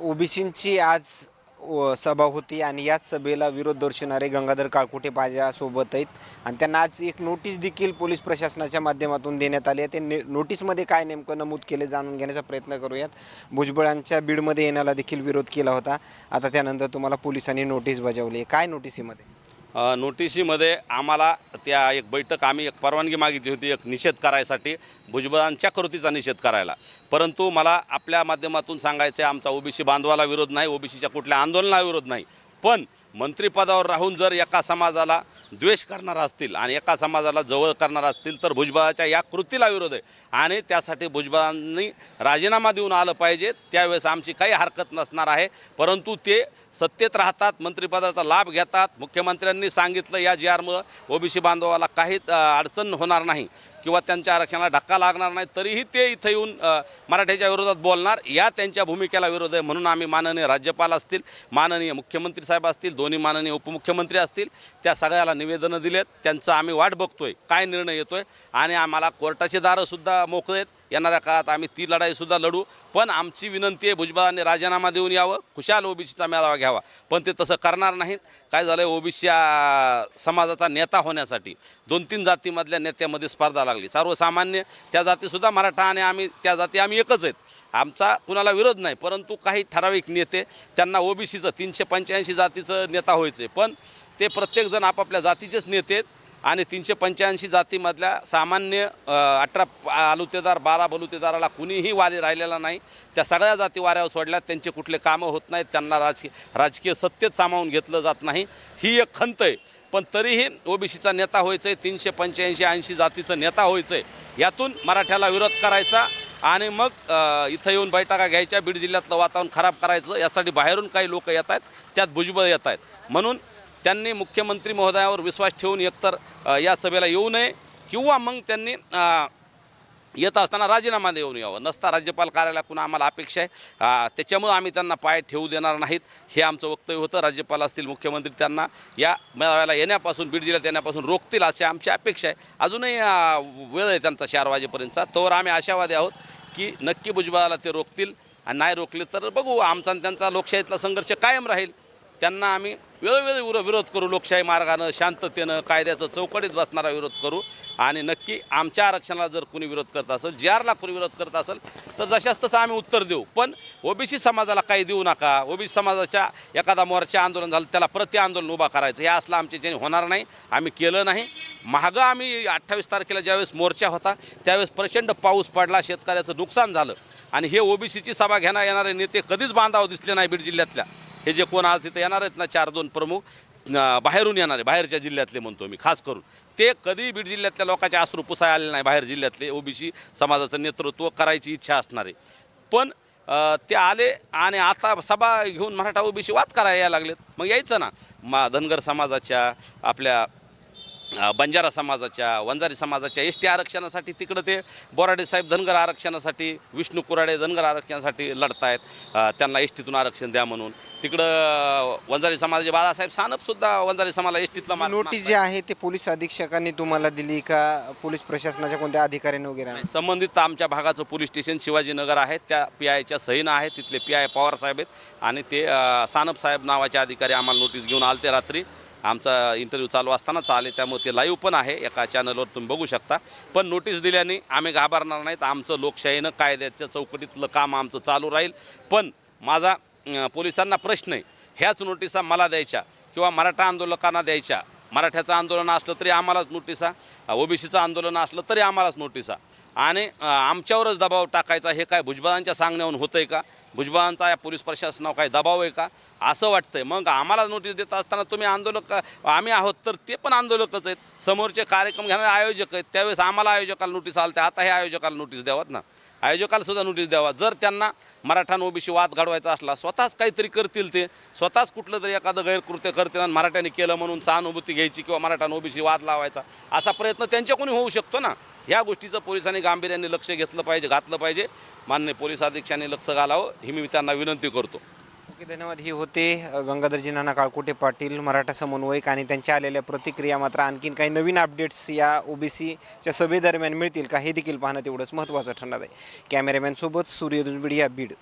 ओबीसींची आज सभा होती आणि याच सभेला विरोध दर्शवणारे गंगाधर काळकुटे माझ्या सोबत आहेत. आणि त्यांना आज एक नोटीस देखील पोलीस प्रशासनाच्या माध्यमातून देण्यात आली आहे. ते ने नोटीसमध्ये काय नेमकं नमूद केले जाणून घेण्याचा प्रयत्न करूयात. भुजबळांच्या बीडमध्ये येण्याला देखील विरोध केला होता. आता त्यानंतर तुम्हाला पोलिसांनी नोटीस बजावली आहे. काय नोटीसीमध्ये नोटिशीमध्ये आम्हाला त्या एक बैठक आम्ही एक परवानगी मागितली होती एक निषेध करायसाठी भुजबळांच्या कृतीचा निषेध करायला. परंतु मला आपल्या माध्यमातून सांगायचं आहे आमचा ओबीसी बांधवाला विरोध नाही ओबीसीच्या कुठल्या आंदोलनाला विरोध नाही. पण मंत्रिपदावर राहून जर एका समाजाला द्वेष करणार असतील आणि एका समाजाला जवळ करणार असतील तर भुजबळाच्या या कृतीला विरोध आहे. आणि त्यासाठी भुजबळांनी राजीनामा देऊन आलं पाहिजे. त्यावेळेस आमची काही हरकत नसणार आहे. परंतु ते सत्तेत राहतात मंत्रिपदाचा लाभ घेतात. मुख्यमंत्र्यांनी सांगितलं या जी आरमुळं ओबीसी बांधवाला काही अडचण होणार नाही. किंवा त्यांच्या आरक्षणाला धक्का लागणार नाही तरीही ते इथं येऊन मराठ्याच्या विरोधात बोलणार. या त्यांच्या भूमिकेला विरोध आहे म्हणून आम्ही माननीय राज्यपाल असतील माननीय मुख्यमंत्री साहेब असतील दोन्ही माननीय उपमुख्यमंत्री असतील त्या सगळ्याला निवेदनं दिलेत. त्यांचं आम्ही वाट बघतोय काय निर्णय येतोय. आणि आम्हाला कोर्टाचे दारंसुद्धा मोकळे आहेत. येणाऱ्या काळात आम्ही ती लढाईसुद्धा लढू. पण आमची विनंती आहे भुजबळांनी राजीनामा देऊन यावं. खुशाल ओबीसीचा मेळावा घ्यावा. पण ते तसं करणार नाहीत. काय झालं आहे ओबीसी समाजाचा नेता होण्यासाठी दोन तीन जातीमधल्या नेत्यामध्ये स्पर्धा लागली. सर्वसामान्य त्या जातीसुद्धा मराठा आणि आम्ही त्या जाती आम्ही एकच आहेत. आमचा कुणाला विरोध नाही परंतु काही ठराविक नेते त्यांना ओबीसीचं तीनशे पंच्याऐंशी जातीचं नेता व्हायचं आहे पण ते प्रत्येकजण आपापल्या जातीचेच नेते आहेत. आणि तीनशे पंच्याऐंशी जातीमधल्या सामान्य अठरा आलुतेदार बारा बलुतेदाराला कुणीही वारी राहिलेला नाही. त्या सगळ्या जाती वाऱ्यावर सोडल्यात. त्यांचे कुठले कामं होत नाहीत. त्यांना राजकीय राजकीय सत्तेत सामावून घेतलं जात नाही. ही एक खंत आहे. पण तरीही ओबीसीचा नेता व्हायचं आहे तीनशे पंच्याऐंशी ऐंशी जातीचं नेता व्हायचं आहे यातून मराठ्याला विरोध करायचा आणि मग इथं येऊन बैठका घ्यायच्या बीड जिल्ह्यातलं वातावरण खराब करायचं यासाठी बाहेरून काही लोक येत आहेत. त्यात भुजबळ येत आहेत. म्हणून त्यांनी मुख्यमंत्री महोदयावर विश्वास ठेवून एकतर या सभेला येऊ नये किंवा मग त्यांनी येत असताना राजीनामा देऊन यावं. नसता राज्यपाल कार्यालयात पुन्हा आम्हाला अपेक्षा आहे. त्याच्यामुळं आम्ही त्यांना पाय ठेवू देणार नाहीत हे आमचं वक्तव्य होतं. राज्यपाल असतील मुख्यमंत्री त्यांना या मेळाव्याला येण्यापासून बीड जिल्ह्यात येण्यापासून रोखतील अशी आमची अपेक्षा आहे. अजूनही वेळ आहे त्यांचा चार वाजेपर्यंतचा. तोवर आम्ही आशावादी आहोत की नक्की भुजबळाला ते रोखतील. आणि नाही रोखले तर बघू आमचा आणि त्यांचा लोकशाहीतला संघर्ष कायम राहील. त्यांना आम्ही वेळोवेळी विरो विरोध करू लोकशाही मार्गानं शांततेनं कायद्याचं चौकटीत बसणारा विरोध करू. आणि नक्की आमच्या आरक्षणाला जर कोणी विरोध करत असेल जी आरला कोणी विरोध करत असेल तर जशाच तसं आम्ही उत्तर देऊ. पण ओबीसी समाजाला काही देऊ नका. ओबीसी समाजाच्या एखादा मोर्चा आंदोलन झालं त्याला प्रति आंदोलन उभा करायचं. हे असलं आमचे जे होणार नाही. आम्ही केलं नाही. मागं आम्ही अठ्ठावीस तारखेला ज्यावेळेस मोर्चा होता त्यावेळेस प्रचंड पाऊस पडला शेतकऱ्याचं नुकसान झालं. आणि हे ओबीसीची सभा घेणार येणारे नेते कधीच बांधाव दिसले नाही बीड जिल्ह्यातल्या. हे जे कोण आज तिथे येणार आहेत ना चार दोन प्रमुख बाहेरून येणारे बाहेरच्या जिल्ह्यातले म्हणतो मी खास करून. ते कधी बीड जिल्ह्यातल्या लोकांचे अश्रू पुसाय आले नाही बाहेर जिल्ह्यातले ओबीसी समाजाचं नेतृत्व करायची इच्छा असणारे पण ते आले आणि आता सभा घेऊन मराठा ओबीसी वाद करायला लागलेत. मग यायचं ना मा धनगर समाजाच्या आपल्या बंजारा समाजाच्या वंजारी समाजाच्या एस टी आरक्षणासाठी तिकडं ते बोराडे साहेब धनगर आरक्षणासाठी विष्णू कुराडे धनगर आरक्षणासाठी लढतायत. अ, त्यांना एस टीतून आरक्षण द्या म्हणून. तिकडं वंजारी समाजाचे बाळासाहेब सानपसुद्धा वंजारी समाजाला एस टीतला नोटीस जी आहे ते पोलीस अधीक्षकांनी तुम्हाला दिली का पोलीस प्रशासनाच्या कोणत्या अधिकाऱ्याने वगैरे? संबंधित आमच्या भागाचं पोलीस स्टेशन शिवाजीनगर आहे. त्या पी आयच्या सहीनं आहे. तिथले पी आय पवार साहेब आहेत. आणि ते सानप साहेब नावाचे अधिकारी आम्हाला नोटीस घेऊन आलते रात्री. आमचा इंटरव्ह्यू चालू असतानाच आले त्यामुळे ते लाईव्ह पण आहे एका चॅनलवर तुम्ही बघू शकता. पण नोटीस दिल्याने आम्ही घाबरणार नाहीत आमचं लोकशाहीनं कायद्याच्या चौकटीतलं काम आमचं चालू राहील. पण माझा पोलिसांना प्रश्न आहे ह्याच नोटिसा मला द्यायच्या किंवा मराठा आंदोलकांना द्यायच्या? मराठ्याचं आंदोलन असलं तरी आम्हालाच नोटिसा ओबीसीचं आंदोलन असलं तरी आम्हालाच नोटिसा आणि आमच्यावरच दबाव टाकायचा हे काय भुजबळांच्या सांगण्याहून होतं आहे का? भुजबळांचा या पोलीस प्रशासनावर काही दबाव आहे का? असं वाटतंय. मग आम्हाला नोटीस देत असताना तुम्ही आंदोलक आम्ही आहोत तर ते पण आंदोलकच आहेत. समोरचे कार्यक्रम घेणारे आयोजक आहेत. त्यावेळेस आम्हाला आयोजकाला नोटीस आलते आता हे आयोजकाला नोटीस द्यावात ना? आयोजकाला सुद्धा नोटीस द्यावा. जर त्यांना मराठा आणि ओबीसी वाद घडवायचा असला स्वतःच काहीतरी करतील ते स्वतःच कुठलं तरी एखादं गैरकृत्य करतील आणि मराठ्याने केलं म्हणून सहानुभूती घ्यायची किंवा मराठा आणि ओबीसी वाद लावायचा असा प्रयत्न त्यांच्याकडून होऊ शकतो ना? ह्या गोष्टीचं पोलिसांनी गांभीर्याने लक्ष घेतलं पाहिजे घातलं पाहिजे. मान्य पोलीस अधीक्षकांनी लक्ष घालावं ही मी त्यांना विनंती करतो. ओके धन्यवाद. ही होते गंगाधरजी नाना काळकुटे पाटील मराठा समन्वयक आणि त्यांच्या आलेल्या प्रतिक्रिया मात्र आणखीन काही नवीन अपडेट्स या ओबीसीच्या सभेदरम्यान मिळतील का हे देखील पाहणं तेवढंच महत्त्वाचं ठरणार आहे. कॅमेरामॅनसोबत सूर्य दुजबिड या बीड.